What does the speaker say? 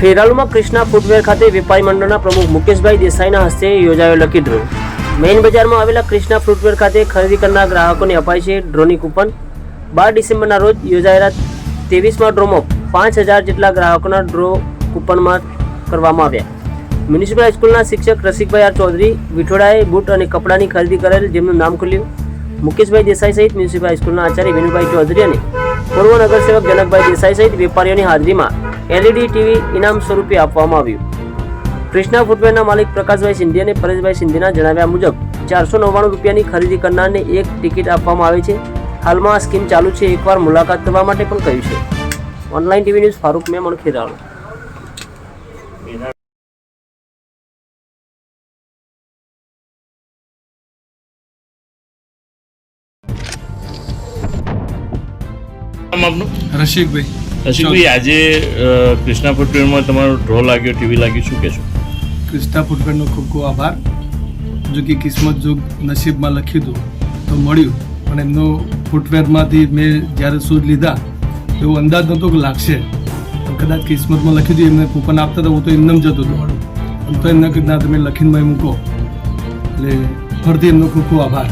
ખેરાલુમાં Krishna footwear ખાતે વેપારી મંડળના પ્રમુખ મુકેશભાઈ દેસાઈના હસ્તે યોજાયો લકી ડ્રો. મેઇન બજારમાં આવેલા કૃષ્ણા ફૂટવેર ખાતે ખરીદી કરનાર ગ્રાહકોને અપાય છે ડ્રોની કૂપન. બાર ડિસેમ્બરના રોજ યોજાયેલા ત્રેવીસમાં ડ્રોમાં પાંચ હજાર જેટલા ગ્રાહકોના ડ્રો કૂપનમાં કરવામાં આવ્યા. મ્યુનિસિપલ હાઈસ્કૂલના શિક્ષક રસિકભાઈ આર ચૌધરી વિઠોડાએ બૂટ અને કપડાની ખરીદી કરેલ જેમનું નામ ખુલ્યું. મુકેશભાઈ દેસાઈ સહિત મ્યુનિસિપલ હાઈસ્કૂલના આચાર્ય વિનુભાઈ ચૌધરી અને પૂર્વ નગરસેવક જનકભાઈ દેસાઈ સહિત વેપારીઓની હાજરીમાં એલઈડી ટીવી ઇનામ સ્વરૂપે આપવામાં આવ્યું. કૃષ્ણા ફૂટવેરના માલિક પ્રકાશભાઈ સિંધી અને પરેશભાઈ સિંધીના જણાવ્યા મુજબ ચારસો નવ્વાણું રૂપિયાની ખરીદી કરનારને એક ટિકિટ આપવામાં આવે છે. હાલમાં આ સ્કીમ ચાલુ છે એકવાર મુલાકાત કરવા માટે પણ કહ્યું છે. Online TV news Farooq Memon Kheralu. નામ રસિકભાઈ આજે કૃષ્ણા ફૂટવેરમાં તમારો ડ્રો લાગ્યો ટીવી લાગ્યું, શું કહેશો? કૃષ્ણા ફૂટવેરનો ખૂબ ખૂબ આભાર. જો કે કિસ્મત જો નસીબમાં લખ્યું હતું, તો મળ્યું. પણ એમનો ફૂટવેરમાંથી મેં જ્યારે શૂઝ લીધા એવો અંદાજ નહોતો કે લાગશે. કદાચ કિસ્મતમાં લખ્યું હતું, એમને કૂપન આપતા હતા, હું તો એમને જતો હતો. તો એમને કીધું, ના, તમે લખીને મૂકો. એટલે ફરીથી એમનો ખૂબ ખૂબ આભાર.